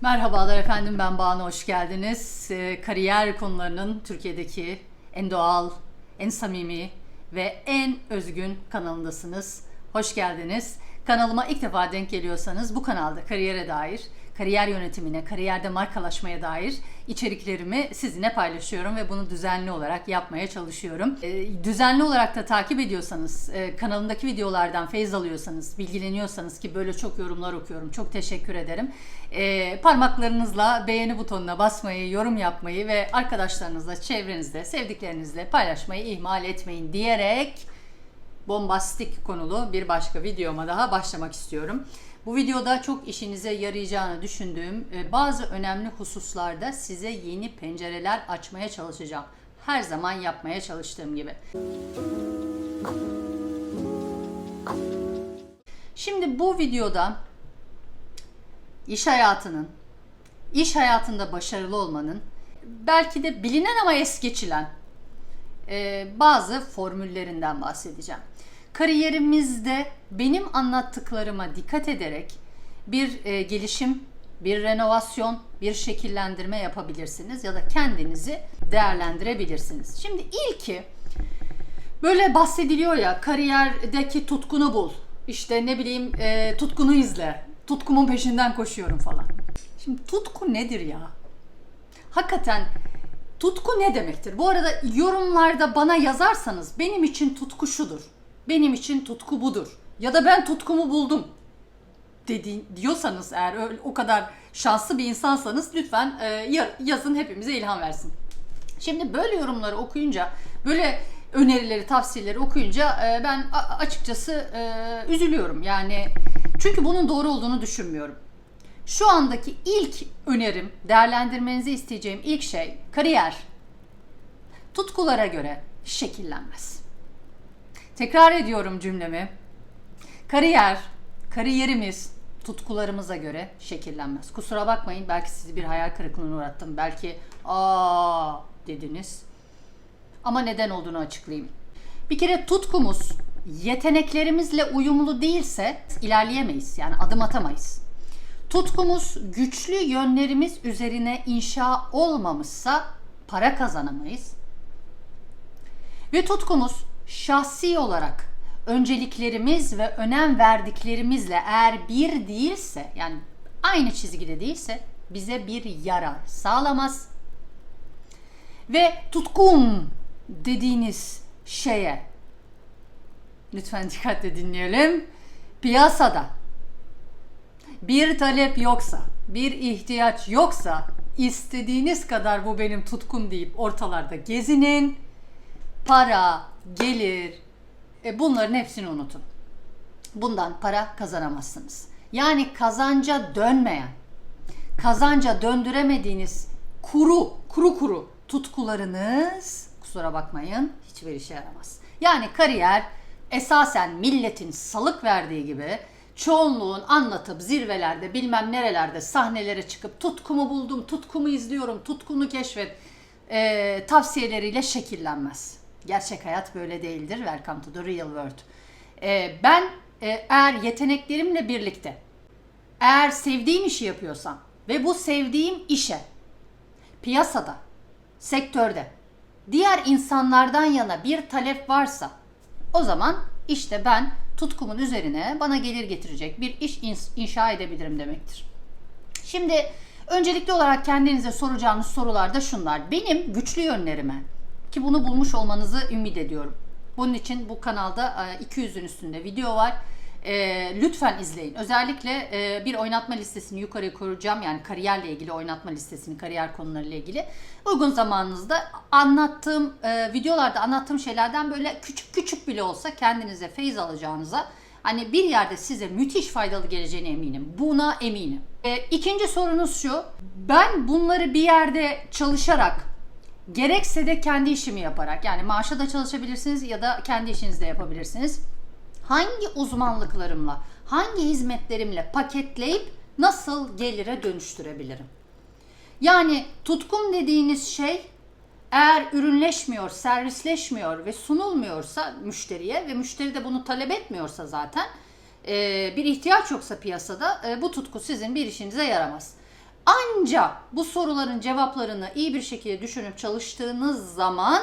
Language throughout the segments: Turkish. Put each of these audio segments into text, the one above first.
Merhabalar efendim ben Banu hoş geldiniz. Ee, kariyer konularının Türkiye'deki en doğal, en samimi ve en özgün kanalındasınız. Hoş geldiniz. Kanalıma ilk defa denk geliyorsanız bu kanalda kariyere dair, kariyer yönetimine, kariyerde markalaşmaya dair içeriklerimi sizinle paylaşıyorum ve bunu düzenli olarak yapmaya çalışıyorum. Ee, düzenli olarak da takip ediyorsanız, e, kanalımdaki videolardan feyiz alıyorsanız, bilgileniyorsanız ki böyle çok yorumlar okuyorum. Çok teşekkür ederim. Ee, parmaklarınızla beğeni butonuna basmayı, yorum yapmayı ve arkadaşlarınızla, çevrenizde, sevdiklerinizle paylaşmayı ihmal etmeyin diyerek bombastik konulu bir başka videoma daha başlamak istiyorum. Bu videoda çok işinize yarayacağını düşündüğüm e, bazı önemli hususlarda size yeni pencereler açmaya çalışacağım. Her zaman yapmaya çalıştığım gibi. Şimdi bu videoda iş hayatının, iş hayatında başarılı olmanın, belki de bilinen ama es geçilen e, bazı formüllerinden bahsedeceğim. Kariyerimizde benim anlattıklarıma dikkat ederek bir e, gelişim, bir renovasyon, bir şekillendirme yapabilirsiniz ya da kendinizi değerlendirebilirsiniz. Şimdi ilki böyle bahsediliyor ya kariyerdeki tutkunu bul. İşte ne bileyim e, tutkunu izle. Tutkumun peşinden koşuyorum falan. Şimdi tutku nedir ya? Hakikaten tutku ne demektir? Bu arada yorumlarda bana yazarsanız benim için tutku şudur. Benim için tutku budur. Ya da ben tutkumu buldum dedi, diyorsanız eğer öyle, o kadar şanslı bir insansanız lütfen e, ya- yazın hepimize ilham versin. Şimdi böyle yorumları okuyunca, böyle önerileri, tavsiyeleri okuyunca e, ben açıkçası e, üzülüyorum. Yani çünkü bunun doğru olduğunu düşünmüyorum. Şu andaki ilk önerim, değerlendirmenizi isteyeceğim ilk şey kariyer. Tutkulara göre şekillenmez. Tekrar ediyorum cümlemi. Kariyer, kariyerimiz tutkularımıza göre şekillenmez. Kusura bakmayın belki sizi bir hayal kırıklığına uğrattım. Belki aa dediniz. Ama neden olduğunu açıklayayım. Bir kere tutkumuz yeteneklerimizle uyumlu değilse ilerleyemeyiz. Yani adım atamayız. Tutkumuz güçlü yönlerimiz üzerine inşa olmamışsa para kazanamayız. Ve tutkumuz şahsi olarak önceliklerimiz ve önem verdiklerimizle eğer bir değilse yani aynı çizgide değilse bize bir yarar sağlamaz. Ve tutkum dediğiniz şeye lütfen dikkatle dinleyelim. Piyasada bir talep yoksa, bir ihtiyaç yoksa istediğiniz kadar bu benim tutkum deyip ortalarda gezinin. Para, gelir, e, bunların hepsini unutun. Bundan para kazanamazsınız. Yani kazanca dönmeyen, kazanca döndüremediğiniz kuru, kuru kuru tutkularınız kusura bakmayın hiçbir işe yaramaz. Yani kariyer esasen milletin salık verdiği gibi çoğunluğun anlatıp zirvelerde bilmem nerelerde sahnelere çıkıp tutkumu buldum, tutkumu izliyorum, tutkunu keşfet e, tavsiyeleriyle şekillenmez. Gerçek hayat böyle değildir. Welcome to the real world. E, ben e, eğer yeteneklerimle birlikte eğer sevdiğim işi yapıyorsam ve bu sevdiğim işe piyasada, sektörde diğer insanlardan yana bir talep varsa o zaman işte ben tutkumun üzerine bana gelir getirecek bir iş inşa edebilirim demektir. Şimdi öncelikli olarak kendinize soracağınız sorular da şunlar. Benim güçlü yönlerime ki bunu bulmuş olmanızı ümit ediyorum. Bunun için bu kanalda e, 200'ün üstünde video var. E, lütfen izleyin. Özellikle e, bir oynatma listesini yukarıya koyacağım. Yani kariyerle ilgili oynatma listesini, kariyer konularıyla ilgili. Uygun zamanınızda anlattığım e, videolarda anlattığım şeylerden böyle küçük küçük bile olsa kendinize feyiz alacağınıza hani bir yerde size müthiş faydalı geleceğine eminim. Buna eminim. E, ikinci sorunuz şu. Ben bunları bir yerde çalışarak gerekse de kendi işimi yaparak yani maaşa da çalışabilirsiniz ya da kendi işinizde yapabilirsiniz. Hangi uzmanlıklarımla, hangi hizmetlerimle paketleyip nasıl gelire dönüştürebilirim? Yani tutkum dediğiniz şey eğer ürünleşmiyor, servisleşmiyor ve sunulmuyorsa müşteriye ve müşteri de bunu talep etmiyorsa zaten bir ihtiyaç yoksa piyasada bu tutku sizin bir işinize yaramaz. Anca bu soruların cevaplarını iyi bir şekilde düşünüp çalıştığınız zaman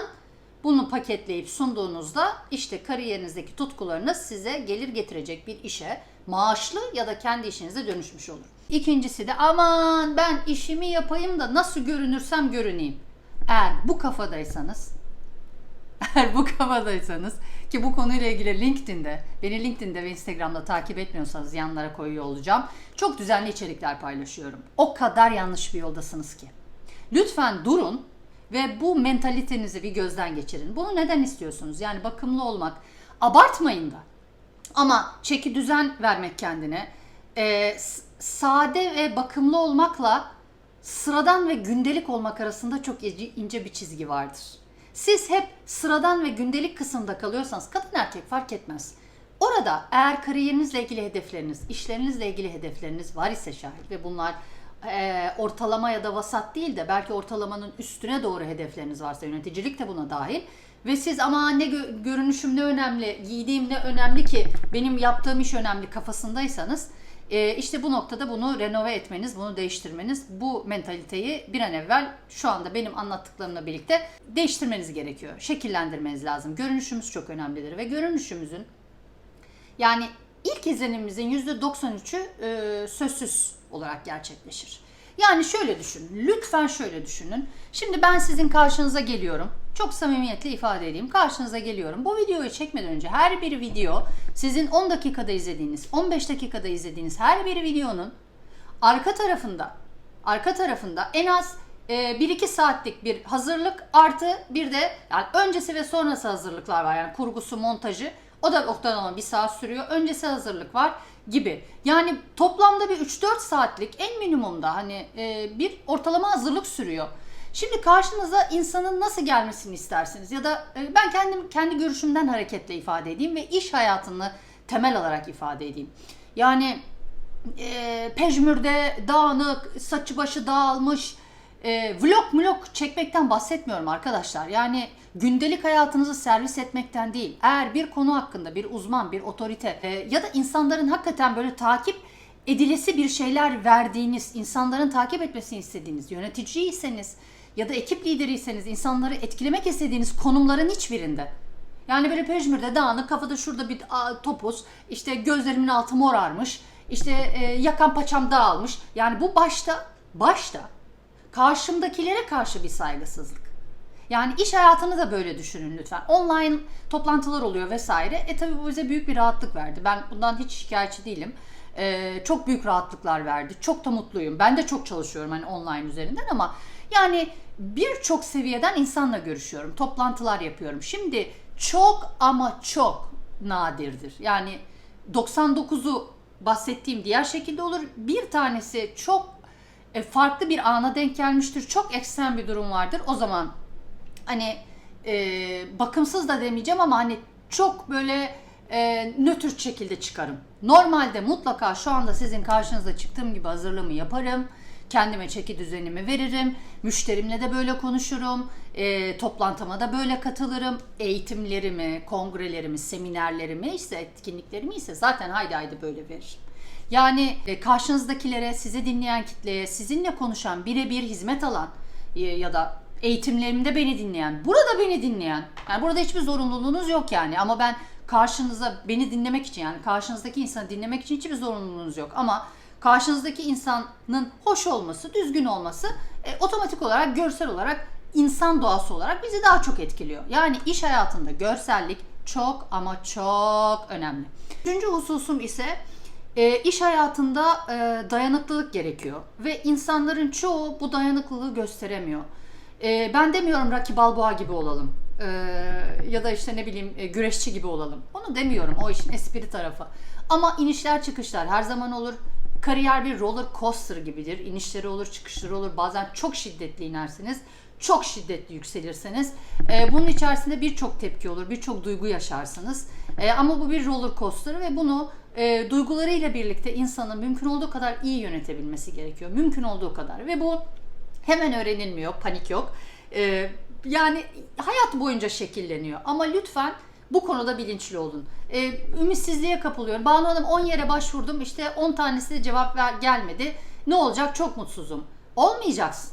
bunu paketleyip sunduğunuzda işte kariyerinizdeki tutkularınız size gelir getirecek bir işe maaşlı ya da kendi işinize dönüşmüş olur. İkincisi de aman ben işimi yapayım da nasıl görünürsem görüneyim. Eğer bu kafadaysanız eğer bu kafadaysanız ki bu konuyla ilgili LinkedIn'de, beni LinkedIn'de ve Instagram'da takip etmiyorsanız yanlara koyuyor olacağım. Çok düzenli içerikler paylaşıyorum. O kadar yanlış bir yoldasınız ki. Lütfen durun ve bu mentalitenizi bir gözden geçirin. Bunu neden istiyorsunuz? Yani bakımlı olmak. Abartmayın da. Ama çeki düzen vermek kendine, e, sade ve bakımlı olmakla sıradan ve gündelik olmak arasında çok ince bir çizgi vardır. Siz hep sıradan ve gündelik kısımda kalıyorsanız kadın erkek fark etmez. Orada eğer kariyerinizle ilgili hedefleriniz, işlerinizle ilgili hedefleriniz var ise şayet ve bunlar e, ortalama ya da vasat değil de belki ortalamanın üstüne doğru hedefleriniz varsa yöneticilik de buna dahil ve siz ama ne gö- görünüşüm ne önemli, giydiğim ne önemli ki benim yaptığım iş önemli kafasındaysanız e, işte bu noktada bunu renove etmeniz, bunu değiştirmeniz, bu mentaliteyi bir an evvel şu anda benim anlattıklarımla birlikte değiştirmeniz gerekiyor. Şekillendirmeniz lazım. Görünüşümüz çok önemlidir ve görünüşümüzün yani ilk izlenimimizin %93'ü e, sözsüz olarak gerçekleşir. Yani şöyle düşünün, lütfen şöyle düşünün. Şimdi ben sizin karşınıza geliyorum. Çok samimiyetle ifade edeyim. Karşınıza geliyorum. Bu videoyu çekmeden önce her bir video sizin 10 dakikada izlediğiniz, 15 dakikada izlediğiniz her bir videonun arka tarafında arka tarafında en az e, 1-2 saatlik bir hazırlık artı bir de yani öncesi ve sonrası hazırlıklar var. Yani kurgusu, montajı. O da ortalama bir saat sürüyor. Öncesi hazırlık var gibi. Yani toplamda bir 3-4 saatlik en minimumda hani e, bir ortalama hazırlık sürüyor. Şimdi karşınıza insanın nasıl gelmesini istersiniz ya da e, ben kendim kendi görüşümden hareketle ifade edeyim ve iş hayatını temel alarak ifade edeyim. Yani e, pejmürde dağınık, saçı başı dağılmış, e, vlog vlog çekmekten bahsetmiyorum arkadaşlar. Yani gündelik hayatınızı servis etmekten değil. Eğer bir konu hakkında bir uzman, bir otorite e, ya da insanların hakikaten böyle takip edilesi bir şeyler verdiğiniz, insanların takip etmesini istediğiniz yöneticiyseniz ya da ekip lideriyseniz insanları etkilemek istediğiniz konumların hiçbirinde yani böyle pejmürde dağınık kafada şurada bir topuz işte gözlerimin altı morarmış işte e, yakan paçam dağılmış. Yani bu başta başta karşımdakilere karşı bir saygısızlık. Yani iş hayatını da böyle düşünün lütfen. Online toplantılar oluyor vesaire. E tabi bu bize büyük bir rahatlık verdi. Ben bundan hiç şikayetçi değilim. E, çok büyük rahatlıklar verdi. Çok da mutluyum. Ben de çok çalışıyorum hani online üzerinden ama yani birçok seviyeden insanla görüşüyorum. Toplantılar yapıyorum. Şimdi çok ama çok nadirdir. Yani 99'u bahsettiğim diğer şekilde olur. Bir tanesi çok e, farklı bir ana denk gelmiştir. Çok ekstrem bir durum vardır. O zaman hani e, bakımsız da demeyeceğim ama hani çok böyle e, nötr şekilde çıkarım. Normalde mutlaka şu anda sizin karşınıza çıktığım gibi hazırlığımı yaparım. Kendime çeki düzenimi veririm. Müşterimle de böyle konuşurum. E, toplantıma da böyle katılırım. Eğitimlerimi, kongrelerimi, seminerlerimi ise etkinliklerimi ise zaten haydi haydi böyle veririm. Yani e, karşınızdakilere, sizi dinleyen kitleye, sizinle konuşan, birebir hizmet alan e, ya da eğitimlerimde beni dinleyen, burada beni dinleyen, yani burada hiçbir zorunluluğunuz yok yani ama ben karşınıza beni dinlemek için yani karşınızdaki insanı dinlemek için hiçbir zorunluluğunuz yok ama karşınızdaki insanın hoş olması, düzgün olması e, otomatik olarak görsel olarak insan doğası olarak bizi daha çok etkiliyor. Yani iş hayatında görsellik çok ama çok önemli. Üçüncü hususum ise e, iş hayatında e, dayanıklılık gerekiyor ve insanların çoğu bu dayanıklılığı gösteremiyor. E, ben demiyorum Rocky Balboa gibi olalım e, ya da işte ne bileyim e, güreşçi gibi olalım. Onu demiyorum o işin espri tarafı. Ama inişler çıkışlar her zaman olur. Kariyer bir roller coaster gibidir. İnişleri olur, çıkışları olur. Bazen çok şiddetli inersiniz çok şiddetli yükselirseniz e, bunun içerisinde birçok tepki olur, birçok duygu yaşarsınız. E, ama bu bir roller coaster ve bunu e, duygularıyla birlikte insanın mümkün olduğu kadar iyi yönetebilmesi gerekiyor. Mümkün olduğu kadar ve bu hemen öğrenilmiyor, panik yok. E, yani hayat boyunca şekilleniyor ama lütfen bu konuda bilinçli olun. E, ümitsizliğe kapılıyorum. Banu Hanım 10 yere başvurdum işte 10 tanesi de cevap ver, gelmedi. Ne olacak? Çok mutsuzum. Olmayacaksın.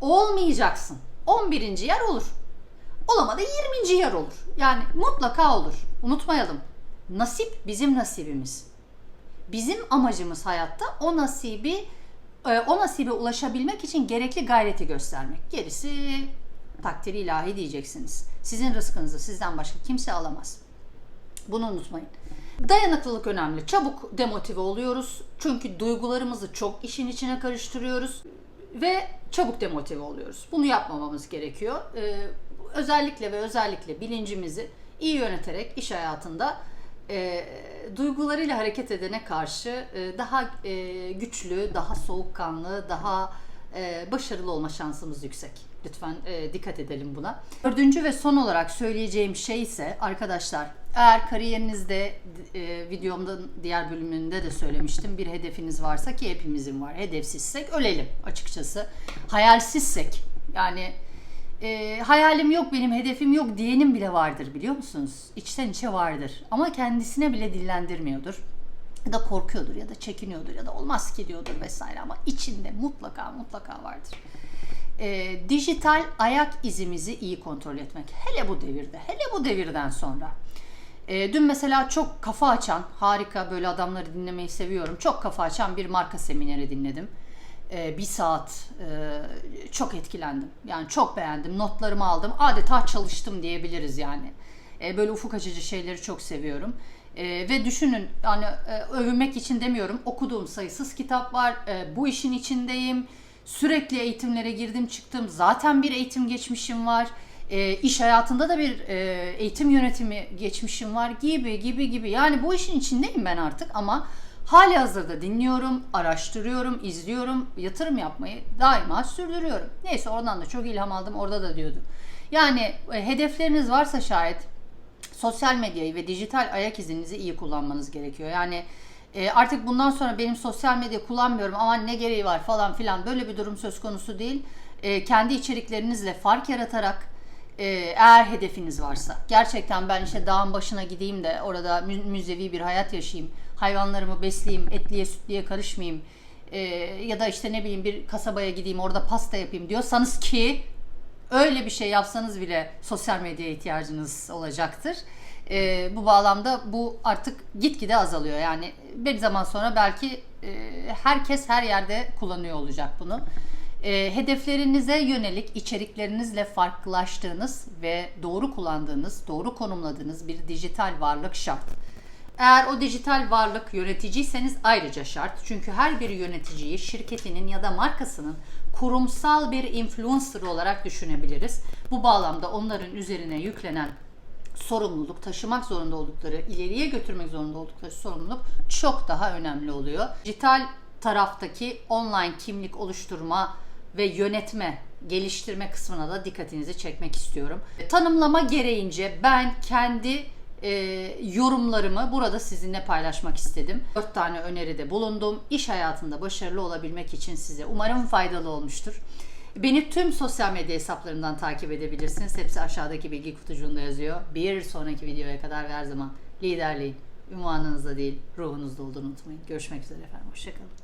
Olmayacaksın. 11. yer olur. Olamadı 20. yer olur. Yani mutlaka olur. Unutmayalım. Nasip bizim nasibimiz. Bizim amacımız hayatta o nasibi o nasibe ulaşabilmek için gerekli gayreti göstermek. Gerisi takdiri ilahi diyeceksiniz. Sizin rızkınızı sizden başka kimse alamaz. Bunu unutmayın. Dayanıklılık önemli. Çabuk demotive oluyoruz. Çünkü duygularımızı çok işin içine karıştırıyoruz ve çabuk demotive oluyoruz. Bunu yapmamamız gerekiyor. Ee, özellikle ve özellikle bilincimizi iyi yöneterek iş hayatında e, duygularıyla hareket edene karşı e, daha e, güçlü, daha soğukkanlı, daha e, başarılı olma şansımız yüksek. Lütfen e, dikkat edelim buna. Dördüncü ve son olarak söyleyeceğim şey ise arkadaşlar eğer kariyerinizde e, videomda diğer bölümünde de söylemiştim bir hedefiniz varsa ki hepimizin var. Hedefsizsek ölelim açıkçası. Hayalsizsek yani e, hayalim yok benim hedefim yok diyenin bile vardır biliyor musunuz? İçten içe vardır ama kendisine bile dillendirmiyordur ya da korkuyordur ya da çekiniyordur ya da olmaz ki diyordur vesaire ama içinde mutlaka mutlaka vardır. E, dijital ayak izimizi iyi kontrol etmek. Hele bu devirde, hele bu devirden sonra. E, dün mesela çok kafa açan, harika böyle adamları dinlemeyi seviyorum. Çok kafa açan bir marka semineri dinledim. E, bir saat e, çok etkilendim. Yani çok beğendim. Notlarımı aldım. Adeta çalıştım diyebiliriz yani. E, böyle ufuk açıcı şeyleri çok seviyorum. E, ve düşünün yani e, övünmek için demiyorum. Okuduğum sayısız kitap var. E, bu işin içindeyim. Sürekli eğitimlere girdim çıktım. Zaten bir eğitim geçmişim var. E, iş hayatında da bir e, eğitim yönetimi geçmişim var gibi gibi gibi. Yani bu işin içindeyim ben artık ama hali hazırda dinliyorum, araştırıyorum, izliyorum, yatırım yapmayı daima sürdürüyorum. Neyse oradan da çok ilham aldım. Orada da diyordu. Yani e, hedefleriniz varsa şayet sosyal medyayı ve dijital ayak izinizi iyi kullanmanız gerekiyor. Yani e, artık bundan sonra benim sosyal medya kullanmıyorum ama ne gereği var falan filan böyle bir durum söz konusu değil. E, kendi içeriklerinizle fark yaratarak e, eğer hedefiniz varsa gerçekten ben işte dağın başına gideyim de orada mü- müzevi bir hayat yaşayayım, hayvanlarımı besleyeyim, etliye sütliye karışmayayım e, ya da işte ne bileyim bir kasabaya gideyim orada pasta yapayım diyorsanız ki öyle bir şey yapsanız bile sosyal medyaya ihtiyacınız olacaktır. E, bu bağlamda bu artık gitgide azalıyor. Yani bir zaman sonra belki e, herkes her yerde kullanıyor olacak bunu. E, hedeflerinize yönelik içeriklerinizle farklılaştığınız ve doğru kullandığınız, doğru konumladığınız bir dijital varlık şart. Eğer o dijital varlık yöneticiyseniz ayrıca şart. Çünkü her bir yöneticiyi şirketinin ya da markasının kurumsal bir influencer olarak düşünebiliriz. Bu bağlamda onların üzerine yüklenen sorumluluk, taşımak zorunda oldukları, ileriye götürmek zorunda oldukları sorumluluk çok daha önemli oluyor. Dijital taraftaki online kimlik oluşturma ve yönetme, geliştirme kısmına da dikkatinizi çekmek istiyorum. Tanımlama gereğince ben kendi e, yorumlarımı burada sizinle paylaşmak istedim. Dört tane öneride bulundum. İş hayatında başarılı olabilmek için size umarım faydalı olmuştur. Beni tüm sosyal medya hesaplarımdan takip edebilirsiniz. Hepsi aşağıdaki bilgi kutucuğunda yazıyor. Bir sonraki videoya kadar ve her zaman liderliğin ünvanınızda değil ruhunuzda olduğunu unutmayın. Görüşmek üzere efendim. Hoşçakalın.